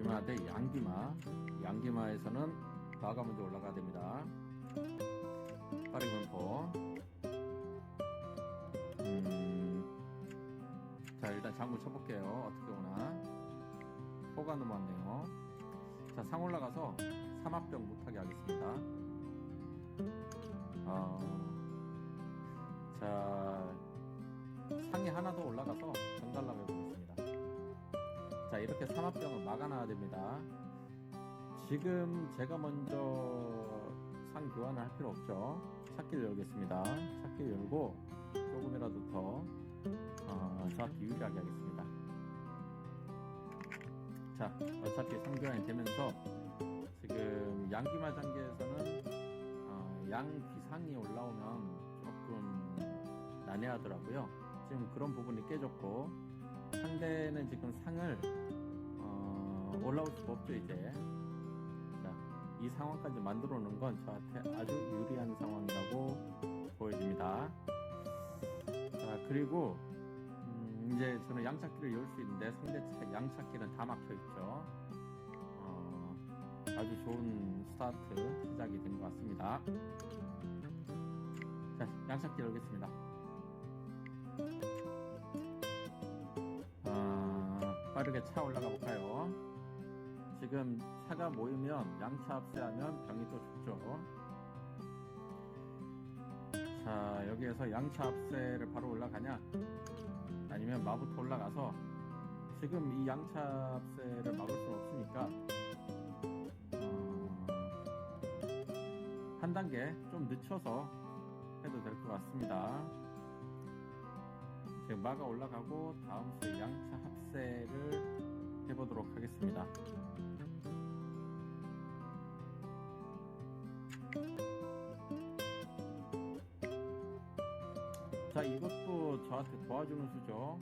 귀마 대 양귀마. 양귀마에서는 마가 먼저 올라가야 됩니다. 빠르게 분포. 음, 자, 일단 장구 쳐볼게요. 어떻게 오나. 포가 넘어왔네요. 자, 상 올라가서 삼합병 못하게 하겠습니다. 어, 자, 상이 하나 더 올라가서 전달라고 해보겠습니다. 자, 이렇게 삼합병을 막아놔야 됩니다. 지금 제가 먼저 상 교환을 할 필요 없죠. 찾기를 열겠습니다. 찾기를 열고 조금이라도 더 어, 저한테 유리하게 하겠습니다. 자, 어차피 상 교환이 되면서 지금 양귀마 단계에서는 어, 양귀상이 올라오면 조금 난해하더라고요. 지금 그런 부분이 깨졌고 상대는 지금 상을 어, 올라올 수가 없죠 이제. 자, 이 상황까지 만들어 놓은 건 저한테 아주 유리한 상황이라고 보여집니다. 자, 그리고 음, 이제 저는 양찾기를 열 수 있는데 상대 차- 양찾기는 다 막혀 있죠. 어, 아주 좋은 스타트 시작이 된 것 같습니다. 자, 양찾기 열겠습니다. 빠르게 차 올라가 볼까요? 지금 차가 모이면 양차 합세하면 병이 또 죽죠. 자, 여기에서 양차 합세를 바로 올라가냐? 아니면 마부터 올라가서 지금 이 양차 합세를 막을 수는 없으니까 어, 한 단계 좀 늦춰서 해도 될 것 같습니다. 지금 마가 올라가고 다음 수에 양차 합세 를 해보도록 하겠습니다. 자, 이것도 저한테 도와주는 수죠.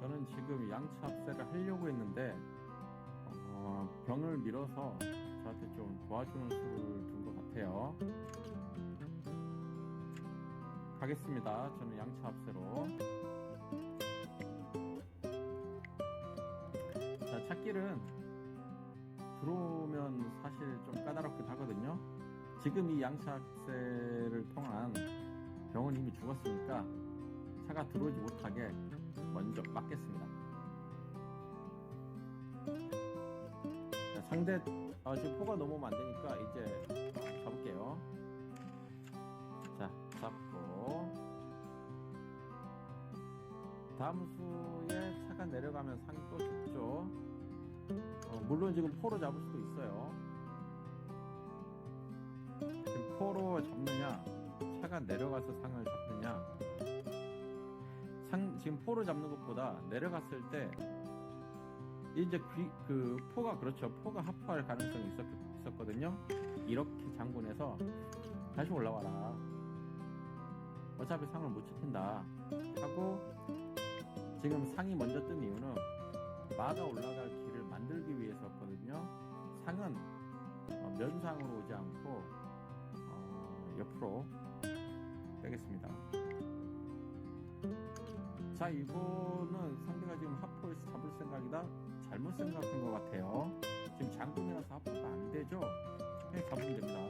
저는 지금 양차 합세를 하려고 했는데, 어, 병을 밀어서 저한테 좀 도와주는 수를 둔 것 같아요. 가겠습니다. 저는 양차 합세로. 자, 찾기는 들어오면 사실 좀 까다롭긴 하거든요. 지금 이 양차 합세를 통한 병은 이미 죽었으니까 차가 들어오지 못하게 먼저 막겠습니다. 자, 상대 아, 지금 포가 넘으면 안 되니까 이제 어, 잡을게요. 자, 잡고 다음 수에 차가 내려가면 상이 또 죽죠. 어, 물론 지금 포로 잡을 수도 있어요. 지금 포로 잡느냐, 차가 내려가서 상을 잡느냐. 상, 지금 포로 잡는 것보다 내려갔을 때, 이제 귀, 그, 포가 그렇죠. 포가 하프할 가능성이 있었, 있었거든요. 이렇게 장군해서 다시 올라와라. 어차피 상을 못 지킨다. 하고, 지금 상이 먼저 뜬 이유는 마가 올라갈 상은 어, 면상으로 오지 않고 어, 옆으로 빼겠습니다. 자, 이거는 상대가 지금 하포에서 잡을 생각이다? 잘못 생각한 것 같아요. 지금 장군이라서 하포가 안 되죠? 그냥 잡으면 됩니다.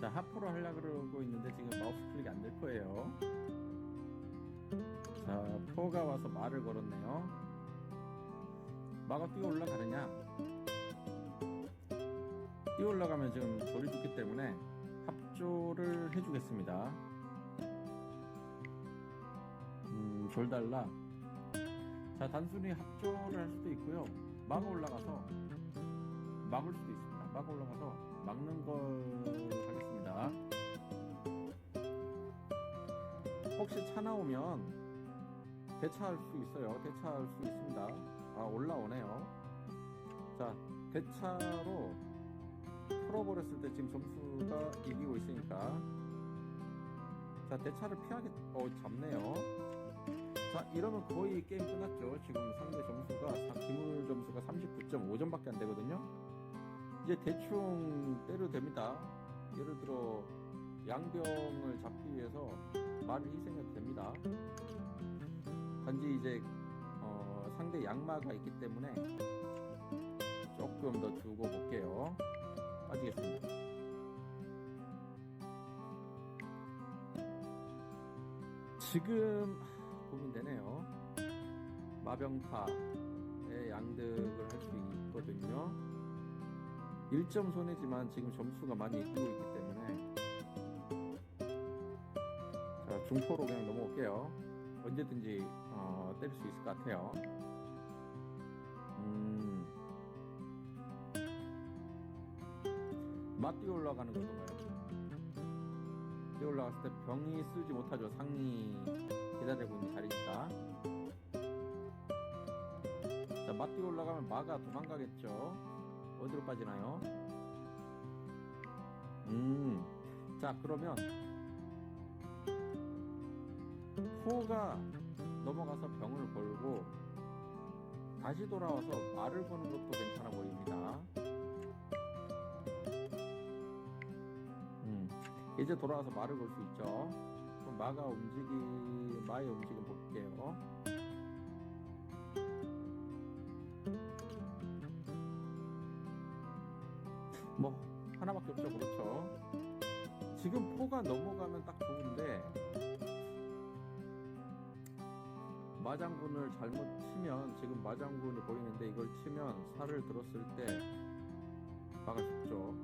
자, 하포로 하려고 그러고 있는데 지금 마우스 클릭이 안될 거예요. 자, 포가 와서 말을 걸었네요. 마가 뛰어 올라가느냐? 뛰어 올라가면 지금 조리 죽기 때문에 합조를 해주겠습니다. 음, 졸달라. 자, 단순히 합조를 할 수도 있고요. 마가 올라가서 막을 수도 있습니다. 마가 올라가서 막는 걸 하겠습니다. 혹시 차 나오면 대차할 수 있어요. 대차할 수 있습니다. 아, 올라오네요. 자, 대차로 풀어버렸을 때 지금 점수가 이기고 있으니까. 자, 대차를 피하겠, 어, 잡네요. 자, 이러면 거의 게임 끝났죠. 지금 상대 점수가, 사- 기물 점수가 39.5점 밖에 안 되거든요. 이제 대충 때려도 됩니다. 예를 들어, 양병을 잡기 위해서 말을 희생해도 됩니다. 단지 이제 어, 상대 양마가 있기 때문에 조금 더 두고 볼게요. 빠지겠습니다. 지금 고민되네요. 마병타의 양득을 할 수 있거든요. 1점 손해지만 지금 점수가 많이 이기고 있기 때문에 자 중포로 그냥 넘어올게요. 언제든지 어, 때릴 수 있을 것 같아요. 음. 맛 뛰어 올라가는 건가요? 뛰어 올라갔을 때 병이 쓰지 못하죠. 상이 기다리고 있는 자리니까. 자, 맛 뛰어 올라가면 마가 도망가겠죠. 어디로 빠지나요? 음. 자, 그러면 포가 넘어가서 병을 걸고 다시 돌아와서 말을 거는 것도 괜찮아 보입니다. 음, 이제 돌아와서 말을 걸 수 있죠. 그럼 마가 움직이 마의 움직임 볼게요. 뭐 하나밖에 없죠, 그렇죠. 지금 포가 넘어가면 딱 좋은데 마장군을 잘못 치면 지금 마장군이 보이는데 이걸 치면 살을 들었을 때 마가 죽죠.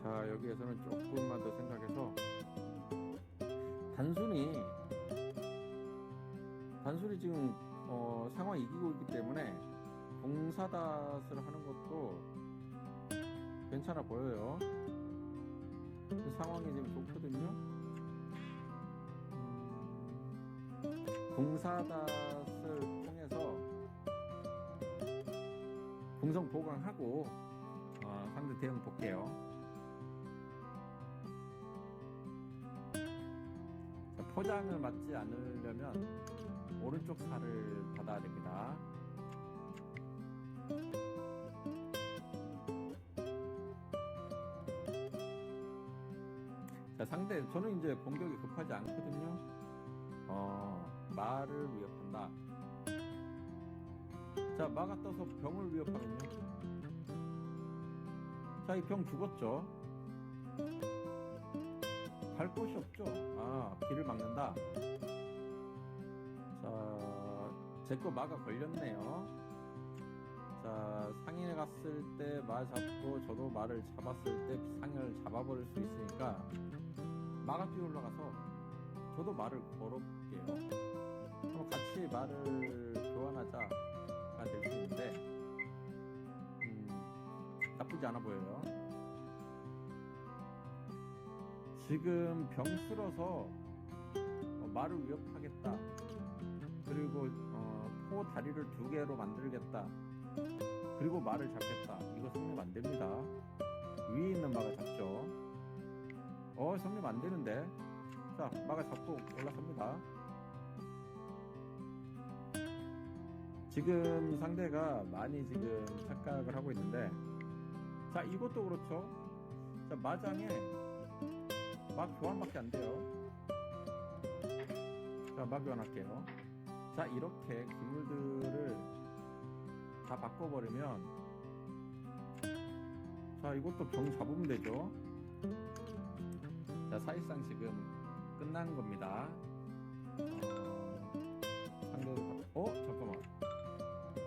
자 여기에서는 조금만 더 생각해서 단순히 단순히 지금 어, 상황 이기고 있기 때문에 공사닷을 하는 것도 괜찮아 보여요. 그 상황이 지금 좋거든요. 공사닷을 통해서 공성 보강하고 어, 상대 대응 볼게요. 자, 포장을 맞지 않으려면 오른쪽 살을 받아야 됩니다. 자, 상대 저는 이제 공격이 급하지 않거든요. 어, 말을 위협한다. 자, 마가 떠서 병을 위협하면요. 자, 이 병 죽었죠. 갈 곳이 없죠. 아, 길을 막는다. 자, 제 거 마가 걸렸네요. 자, 상인에 갔을 때마 잡고 저도 말을 잡았을 때 상을 잡아버릴 수 있으니까 마가 뛰어 올라가서 저도 말을 걸어볼게요. 그럼 같이 말을 교환하자가 될 수 있는데 음, 나쁘지 않아 보여요. 지금 병 쓸어서 어, 말을 위협하겠다. 그리고 어, 포 다리를 두 개로 만들겠다. 그리고 말을 잡겠다. 이거 성립 안 됩니다. 위에 있는 마가 잡죠. 어, 성립 안 되는데. 자, 마가 잡고 올라섭니다. 지금 상대가 많이 지금 착각을 하고 있는데, 자, 이것도 그렇죠. 자, 마장에 막 교환밖에 안 돼요. 자, 막 교환할게요. 자, 이렇게 기물들을 다 바꿔버리면, 자, 이것도 병 잡으면 되죠. 자, 사실상 지금 끝난 겁니다. 어, 상대, 어? 잠깐만.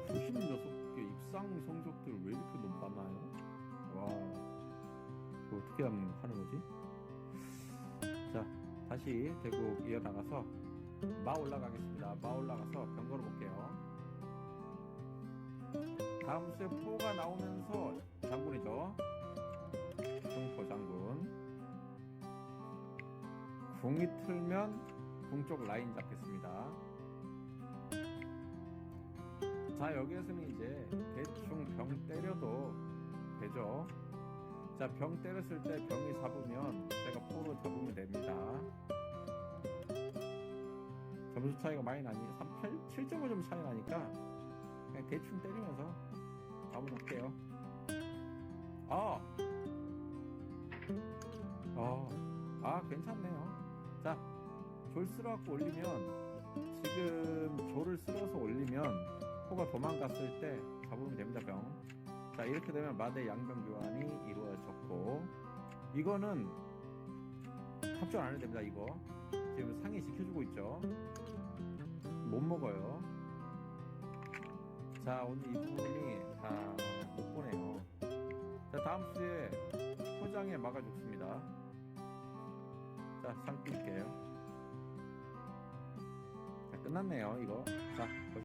96개 입상 성적들 왜 이렇게 많아요? 와, 어떻게 하면 하는 거지? 자, 다시 대국 이어 나가서 마 올라가겠습니다. 마 올라가서 병 걸어볼게요. 다음 수에 포가 나오면서 장군이죠. 궁이 틀면 궁 쪽 라인 잡겠습니다. 자 여기에서는 이제 대충 병 때려도 되죠. 자 병 때렸을 때 병이 잡으면 제가 포로 잡으면 됩니다. 점수 차이가 많이 나니 3, 8, 7.5점 차이 나니까 그냥 대충 때리면서 가보할게요. 아, 아, 아 괜찮네요. 자, 졸 쓸어갖고 올리면 지금 졸을 쓸어서 올리면 코가 도망갔을 때 잡으면 됩니다 병. 자 이렇게 되면 마대 양병 교환이 이루어졌고 이거는 합종 안 해도 됩니다 이거. 지금 상이 지켜주고 있죠. 못 먹어요. 자 오늘 이 부분이 다 못 보네요. 자 다음 수에 포장에 막아 죽습니다 자상 끌게요. 자 끝났네요 이거. 자